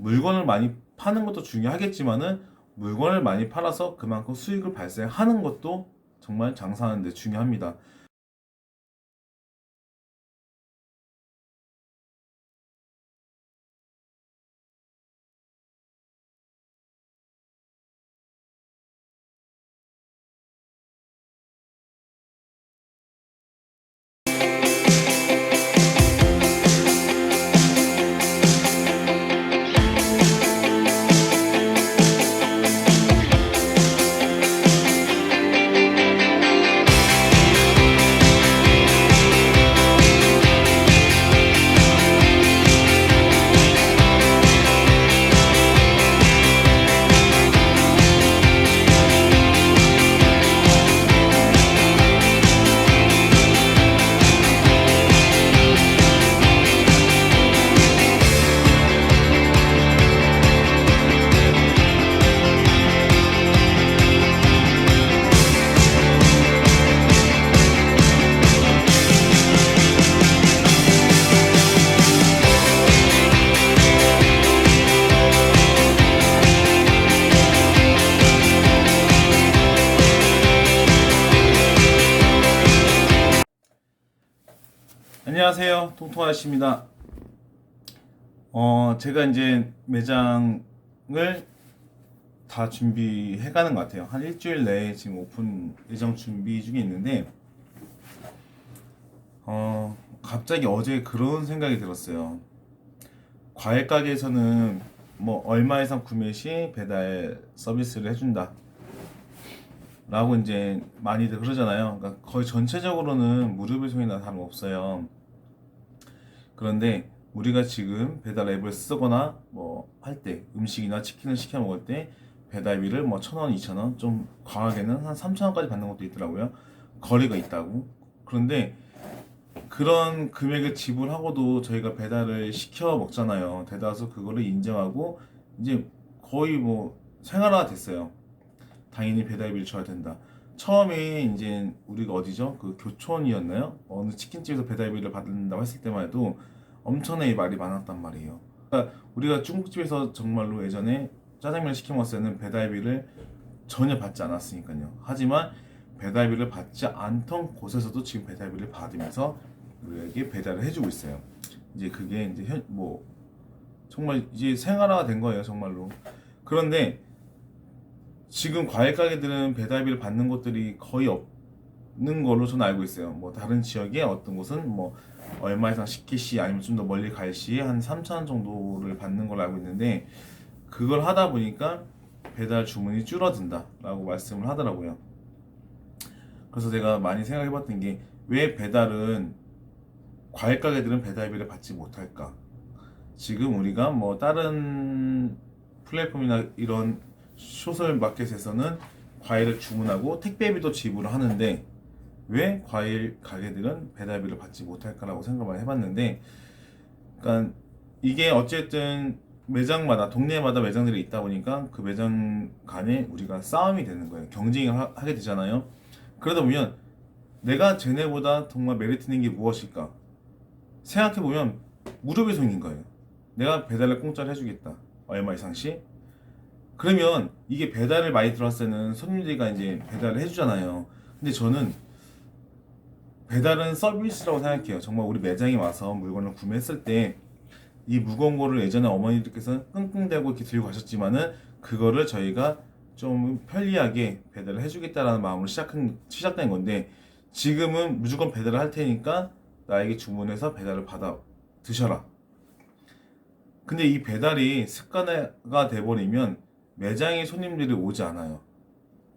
물건을 많이 파는 것도 중요하겠지만은 물건을 많이 팔아서 그만큼 수익을 발생하는 것도 정말 장사하는데 중요합니다. 안녕하세요. 통통 아저씨입니다. 어, 제가 이제 매장을 다 준비해 가는 것 같아요. 한 일주일 내에 지금 오픈 예정 준비 중에 있는데, 어, 갑자기 어제 그런 생각이 들었어요. 과일 가게에서는 뭐 얼마 이상 구매 시 배달 서비스를 해준다. 라고 이제 많이들 그러잖아요. 그러니까 거의 전체적으로는 무료 배송이나 다름없어요. 그런데 우리가 지금 배달 앱을 쓰거나 뭐 할 때 음식이나 치킨을 시켜 먹을 때 배달비를 뭐 천 원, 이천 원, 좀 과하게는 한 삼천 원까지 받는 것도 있더라고요. 거리가 있다고. 그런데 그런 금액을 지불하고도 저희가 배달을 시켜 먹잖아요. 대다수 그거를 인정하고 이제 거의 뭐 생활화가 됐어요. 당연히 배달비를 줘야 된다. 처음에 이제 우리가 어디죠? 그 교촌이었나요? 어느 치킨집에서 배달비를 받는다고 했을 때만 해도 엄청나게 말이 많았단 말이에요. 그러니까 우리가 중국집에서 정말로 예전에 짜장면을 시켜 먹었을 때는 배달비를 전혀 받지 않았으니까요. 하지만 배달비를 받지 않던 곳에서도 지금 배달비를 받으면서 우리에게 배달을 해주고 있어요. 이제 그게 이제 현, 뭐 정말 이제 생활화가 된 거예요, 정말로. 그런데 지금 과일 가게들은 배달비를 받는 곳들이 거의 없는 걸로 저는 알고 있어요. 뭐 다른 지역에 어떤 곳은 뭐 얼마 이상 시키 시 아니면 좀 더 멀리 갈 시에 한 3천 원 정도를 받는 걸로 알고 있는데 그걸 하다 보니까 배달 주문이 줄어든다라고 말씀을 하더라고요. 그래서 제가 많이 생각해 봤던 게 왜 배달은 과일 가게들은 배달비를 받지 못할까? 지금 우리가 뭐 다른 플랫폼이나 이런 소설 마켓에서는 과일을 주문하고 택배비도 지불을 하는데 왜 과일 가게들은 배달비를 받지 못할까라고 생각을 해봤는데 그러니까 이게 어쨌든 매장마다 동네마다 매장들이 있다 보니까 그 매장 간에 우리가 싸움이 되는 거예요. 경쟁을 하, 하게 되잖아요. 그러다 보면 내가 쟤네보다 정말 메리트 있는 게 무엇일까? 생각해보면 무료 배송인 거예요. 내가 배달을 공짜로 해주겠다. 얼마 이상씩 그러면 이게 배달을 많이 들어왔을 때는 손님들이 이제 배달을 해주잖아요. 근데 저는 배달은 서비스라고 생각해요. 정말 우리 매장에 와서 물건을 구매했을 때 이 무거운 거를 예전에 어머니들께서 끙끙대고 이렇게 들고 가셨지만은 그거를 저희가 좀 편리하게 배달을 해주겠다라는 마음으로 시작한, 시작된 건데 지금은 무조건 배달을 할 테니까 나에게 주문해서 배달을 받아 드셔라. 근데 이 배달이 습관화가 돼버리면 매장에 손님들이 오지 않아요.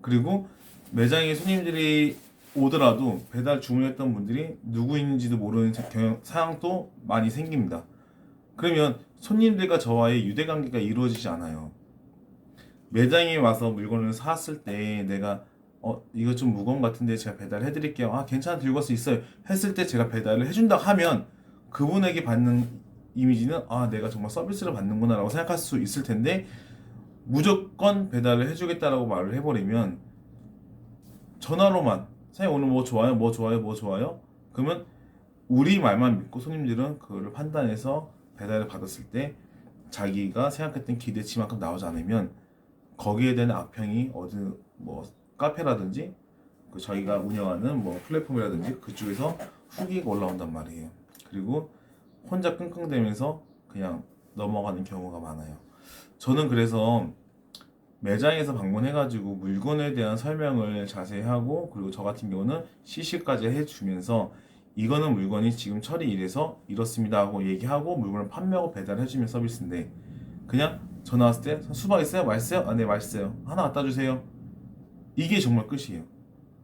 그리고 매장에 손님들이 오더라도 배달 주문했던 분들이 누구인지도 모르는 경향, 상황도 많이 생깁니다. 그러면 손님들과 저와의 유대 관계가 이루어지지 않아요. 매장에 와서 물건을 사왔을 때 내가 어 이거 좀 무거운 것 같은데 제가 배달해 드릴게요. 아 괜찮아 들고 갈 수 있어요. 했을 때 제가 배달을 해준다 하면 그분에게 받는 이미지는 아 내가 정말 서비스를 받는구나라고 생각할 수 있을 텐데 무조건 배달을 해주겠다라고 말을 해버리면 전화로만 사장님 오늘 뭐 좋아요 뭐 좋아요 뭐 좋아요 그러면 우리 말만 믿고 손님들은 그거를 판단해서 배달을 받았을 때 자기가 생각했던 기대치만큼 나오지 않으면 거기에 대한 악평이 어디 뭐 카페라든지 그 자기가 운영하는 뭐 플랫폼이라든지 그쪽에서 후기가 올라온단 말이에요. 그리고 혼자 끙끙대면서 그냥 넘어가는 경우가 많아요. 저는 그래서 매장에서 방문해가지고 물건에 대한 설명을 자세히 하고 그리고 저 같은 경우는 CC까지 해주면서 이거는 물건이 지금 처리 이래서 이렇습니다 하고 얘기하고 물건을 판매하고 배달해주는 서비스인데 그냥 전화 왔을 때 수박 있어요? 맛있어요? 아 네 맛있어요 하나 갖다 주세요 이게 정말 끝이에요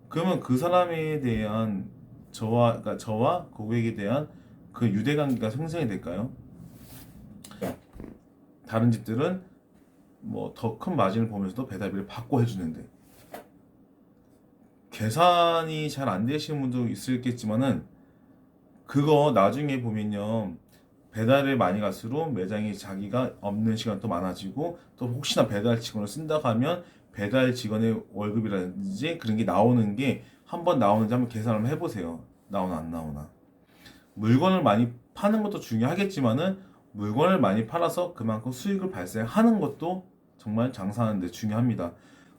그러면 그 사람에 대한 저와 그러니까 저와 고객에 대한 그 유대 관계가 생성이 될까요? 다른 집들은 뭐 더 큰 마진을 보면서도 배달비를 받고 해주는데. 계산이 잘 안 되시는 분도 있을겠지만은 그거 나중에 보면요. 배달을 많이 갈수록 매장이 자기가 없는 시간도 많아지고 또 혹시나 배달 직원을 쓴다 하면 배달 직원의 월급이라든지 그런 게 나오는 게 한번 나오는지 한번 계산을 한번 해보세요. 나오나 안 나오나. 물건을 많이 파는 것도 중요하겠지만은 물건을 많이 팔아서 그만큼 수익을 발생하는 것도 정말 장사하는데 중요합니다.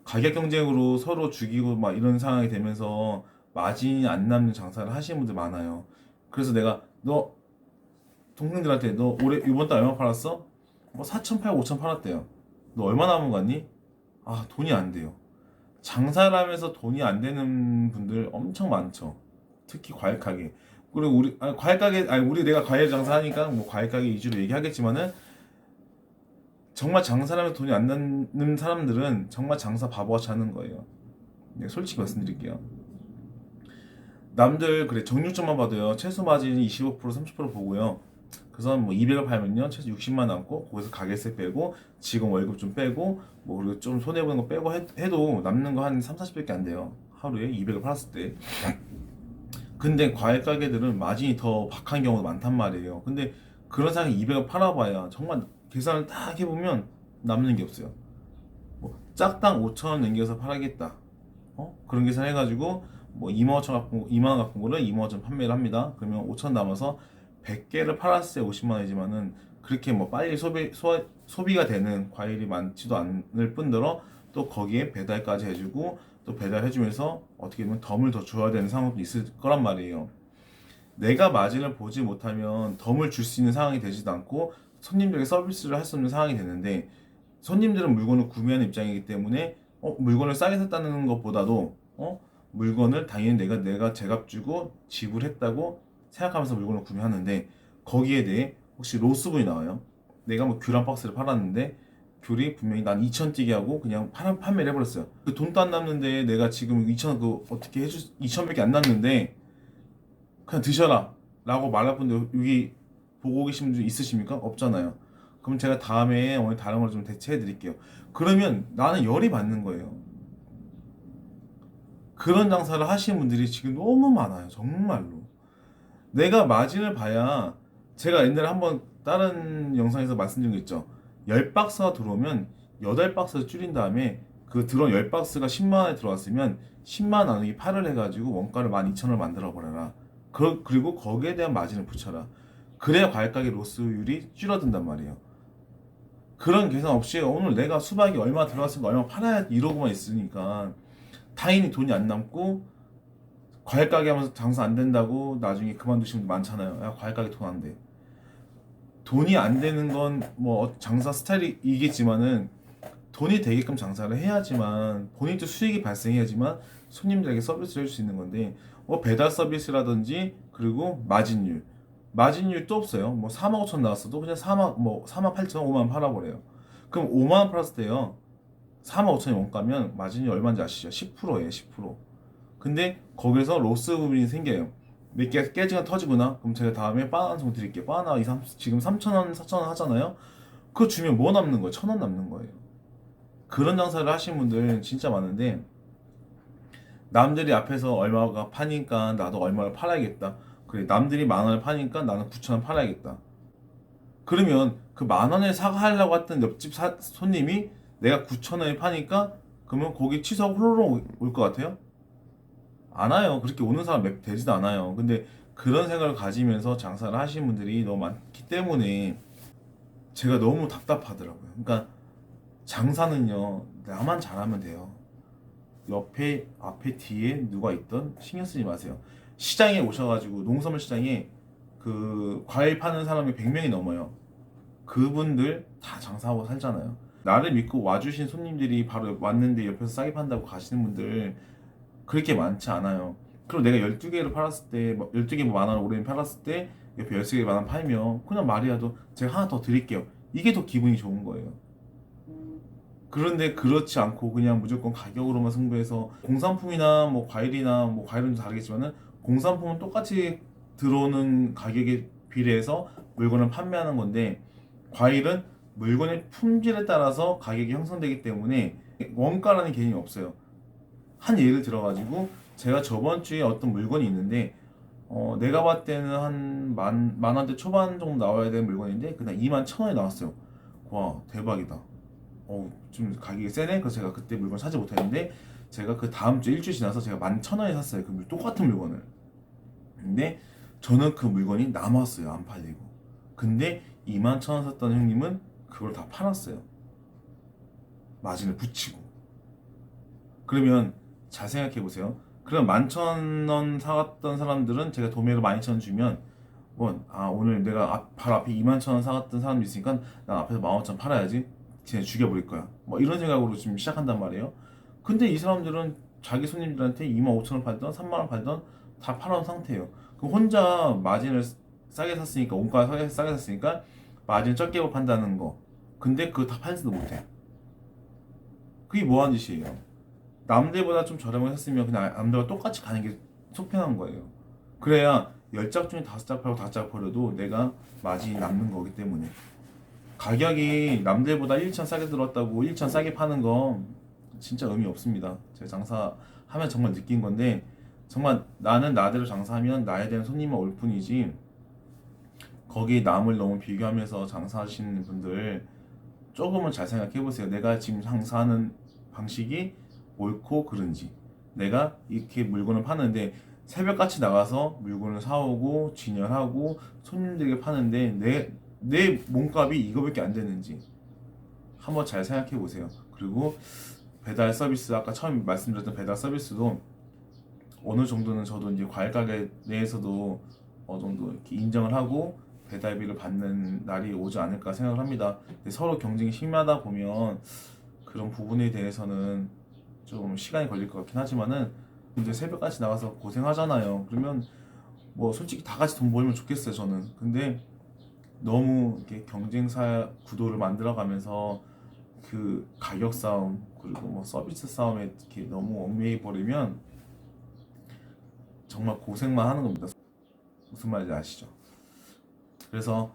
가격 경쟁으로 서로 죽이고 막 이런 상황이 되면서 마진이 안 남는 장사를 하시는 분들 많아요. 그래서 내가 너 동생들한테 너 올해 이번 달 얼마 팔았어? 뭐 4,800, 5,000 팔았대요. 너 얼마 남은 거 같니? 아 돈이 안 돼요. 장사를 하면서 돈이 안 되는 분들 엄청 많죠. 특히 과일 가게. 그리고 우리 아니, 과일 가게 아니 우리 내가 과일 장사하니까 뭐 과일 가게 위주로 얘기하겠지만은 정말 장사를 하면서 돈이 안 나는 사람들은 정말 장사 바보같이 하는 거예요. 네, 솔직히 말씀드릴게요. 남들 그래 정육점만 봐도요 최소 마진이 25% 30% 보고요. 그래서 뭐 200을 팔면요 최소 60만 남고 거기서 가게세 빼고 직원 월급 좀 빼고 뭐 그리고 좀 손해 보는 거 빼고 해, 해도 남는 거 한 3, 40밖에 안 돼요. 하루에 200을 팔았을 때. 근데 과일 가게들은 마진이 더 박한 경우도 많단 말이에요. 근데 그런 상황에 200을 팔아봐야 정말 계산을 딱 해보면 남는 게 없어요. 뭐 짝당 5천 원 남겨서 팔아야겠다. 어? 그런 계산 해가지고 뭐 2만 5천 갖고 2만 원 갖고 거를 2만 5천 판매를 합니다. 그러면 5천 남아서 100개를 팔았을 때 50만 원이지만은 그렇게 뭐 빨리 소비 소, 소비가 되는 과일이 많지도 않을 뿐더러 또 거기에 배달까지 해주고 또 배달해주면서 어떻게 보면 덤을 더 줘야 되는 상황도 있을 거란 말이에요. 내가 마진을 보지 못하면 덤을 줄 수 있는 상황이 되지도 않고 손님들에게 서비스를 할 수 없는 상황이 되는데 손님들은 물건을 구매하는 입장이기 때문에 어, 물건을 싸게 샀다는 것보다도 어, 물건을 당연히 내가 내가 제값 주고 지불했다고 생각하면서 물건을 구매하는데 거기에 대해 혹시 로스분이 나와요. 내가 뭐귤한 박스를 팔았는데 귤이 분명히 난 2천 뛰게 하고 그냥 판, 판매를 해버렸어요. 그 돈도 안 남는데 내가 지금 2천 그 어떻게 해주 2천밖에 안 남는데 그냥 드셔라 라고 말할 분들 여기 보고 계신 분 있으십니까? 없잖아요. 그럼 제가 다음에 오늘 다른 걸 좀 대체해 드릴게요. 그러면 나는 열이 받는 거예요. 그런 장사를 하시는 분들이 지금 너무 많아요. 정말로. 내가 마진을 봐야 제가 옛날에 한번 다른 영상에서 말씀드린 거 있죠. 10박스가 들어오면 8박스를 줄인 다음에 그 들어온 10박스가 10만 원에 들어왔으면 10만 원이 팔을 해가지고 원가를 12,000원을 만들어 버려라. 그, 그리고 거기에 대한 마진을 붙여라. 그래야 과일가게 로스율이 줄어든단 말이에요. 그런 계산 없이 오늘 내가 수박이 얼마 들어갔으니까 얼마 팔아야 이러고만 있으니까 당연히 돈이 안 남고 과일 가게 하면서 장사 안 된다고 나중에 그만두시는 분들 많잖아요. 야, 과일 가게 돈 안 돼. 돈이 안 되는 건 뭐 장사 스타일이겠지만은 돈이 되게끔 장사를 해야지만 본인도 수익이 발생해야지만 손님들에게 서비스를 해줄 수 있는 건데 뭐 배달 서비스라든지 그리고 마진율 마진율 또 없어요. 뭐 4만 5천 나왔어도 그냥 4만 뭐 4만 8천 5만 원 팔아버려요. 그럼 5만 원 팔았을 때요. 4만 5천이 원가면 마진이 얼마인지 아시죠? 10%예요, 10%. 근데 거기서 로스 부분이 생겨요. 몇 개 깨지거나 터지거나 그럼 제가 다음에 바나나 좀 드릴게요. 바나나 2, 3, 지금 3,000원, 4,000원 하잖아요. 그거 주면 뭐 남는 거예요? 1,000원 남는 거예요. 그런 장사를 하시는 분들 진짜 많은데 남들이 앞에서 얼마가 파니까 나도 얼마를 팔아야겠다. 그래 남들이 만 원을 파니까 나는 9천 원 팔아야겠다. 그러면 그 만 원에 사가려고 했던 옆집 사, 손님이 내가 9천 원에 파니까 그러면 거기 취소하고 홀로로 올것 같아요? 안 와요. 그렇게 오는 사람 몇 되지도 않아요. 근데 그런 생각을 가지면서 장사를 하시는 분들이 너무 많기 때문에 제가 너무 답답하더라고요. 그러니까 장사는요 나만 잘하면 돼요. 옆에 앞에 뒤에 누가 있던 신경 쓰지 마세요. 시장에 오셔가지고 농산물 시장에 그 과일 파는 사람이 100명이 넘어요. 그분들 다 장사하고 살잖아요. 나를 믿고 와주신 손님들이 바로 왔는데 옆에서 싸게 판다고 가시는 분들 그렇게 많지 않아요. 그리고 내가 12개를 팔았을 때, 뭐 12개 만 원, 오래 팔았을 때 옆에 13개 만원 팔면 그냥 말이라도 제가 하나 더 드릴게요. 이게 더 기분이 좋은 거예요. 그런데 그렇지 않고 그냥 무조건 가격으로만 승부해서 공산품이나 뭐 과일이나 뭐 과일은 좀 다르겠지만은 공산품은 똑같이 들어오는 가격에 비례해서 물건을 판매하는 건데 과일은 물건의 품질에 따라서 가격이 형성되기 때문에 원가라는 개념이 없어요. 한 예를 들어가지고 제가 저번 주에 어떤 물건이 있는데 어, 내가 봤을 때는 한 만, 만 원대 초반 정도 나와야 되는 물건인데 그냥 2만 천 원에 나왔어요. 와 대박이다. 어, 좀 가격이 세네. 그래서 제가 그때 물건 사지 못했는데 제가 그 다음 주 일주일 지나서 제가 만 천 원에 샀어요. 그 물- 똑같은 물건을. 근데 저는 그 물건이 남았어요. 안 팔리고. 근데 2만 천 원 샀던 형님은 그걸 다 팔았어요. 마진을 붙이고. 그러면 잘 생각해 보세요. 그럼 만천 원 사갔던 사람들은 제가 도매로 만이천 주면 뭐, 아, 오늘 내가 앞, 바로 앞에 2만 천 원 사갔던 사람이 있으니까 난 앞에서 만 오천 팔아야지. 쟤 죽여버릴 거야. 뭐 이런 생각으로 지금 시작한단 말이에요. 근데 이 사람들은 자기 손님들한테 2만 5천 원 팔던 3만 원 팔던 다 팔아온 상태예요. 그 혼자 마진을 싸게 샀으니까 원가 싸게, 싸게 샀으니까 마진 적게 판다는 거. 근데 그거 다 팔지도 못해. 그게 뭐하는 짓이에요? 남들보다 좀 저렴하게 샀으면 그냥 남들과 똑같이 가는 게 속편한 거예요. 그래야 10짝 중에 5짝 팔고 5짝 버려도 내가 마진이 남는 거기 때문에 가격이 남들보다 1천 싸게 들었다고 1천 싸게 파는 건 진짜 의미 없습니다. 제가 장사하면 정말 느낀 건데 정말 나는 나대로 장사하면 나에 대한 손님만 올 뿐이지 거기에 남을 너무 비교하면서 장사하시는 분들 조금은 잘 생각해 보세요. 내가 지금 장사하는 방식이 옳고 그른지 내가 이렇게 물건을 파는데 새벽같이 나가서 물건을 사오고 진열하고 손님들에게 파는데 내, 내 몸값이 이거밖에 안 되는지 한번 잘 생각해 보세요. 그리고 배달 서비스 아까 처음 말씀드렸던 배달 서비스도 어느 정도는 저도 이제 과일 가게 내에서도 어느 정도 인정을 하고 배달비를 받는 날이 오지 않을까 생각을 합니다. 서로 경쟁이 심하다 보면 그런 부분에 대해서는 좀 시간이 걸릴 것 같긴 하지만은 이제 새벽까지 나가서 고생하잖아요. 그러면 뭐 솔직히 다 같이 돈 벌면 좋겠어요 저는. 근데 너무 이렇게 경쟁사 구도를 만들어가면서 그 가격 싸움 그리고 뭐 서비스 싸움에 이렇게 너무 얽매이 버리면 정말 고생만 하는 겁니다. 무슨 말인지 아시죠? 그래서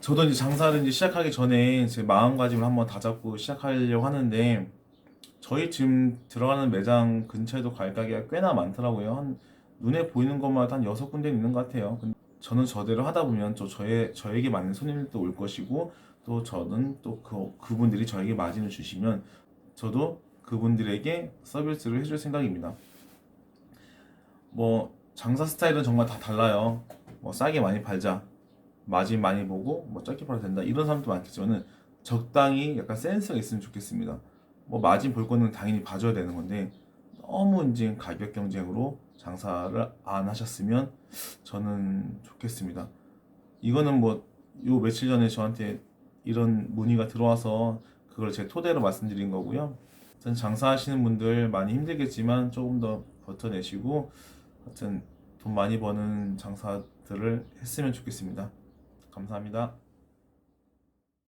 저도 이제 장사를 이제 시작하기 전에 제 마음가짐을 한번 다잡고 시작하려고 하는데 저희 지금 들어가는 매장 근처에도 과일 가게가 꽤나 많더라고요. 한 눈에 보이는 것마다 한 여섯 군데 있는 것 같아요. 저는 저대로 하다 보면 또 저의 저에게 맞는 손님들도 올 것이고 또 저는 또 그 그분들이 저에게 마진을 주시면 저도 그분들에게 서비스를 해줄 생각입니다. 뭐 장사 스타일은 정말 다 달라요. 뭐 싸게 많이 팔자, 마진 많이 보고 뭐 적게 팔아도 된다 이런 사람도 많겠지만은 적당히 약간 센스가 있으면 좋겠습니다. 뭐 마진 볼 거는 당연히 봐줘야 되는 건데 너무 이제 가격 경쟁으로 장사를 안 하셨으면 저는 좋겠습니다. 이거는 뭐 요 며칠 전에 저한테 이런 문의가 들어와서 그걸 제 토대로 말씀드린 거고요. 하여튼 장사하시는 분들 많이 힘들겠지만 조금 더 버텨내시고 하여튼 돈 많이 버는 장사들을 했으면 좋겠습니다. 감사합니다.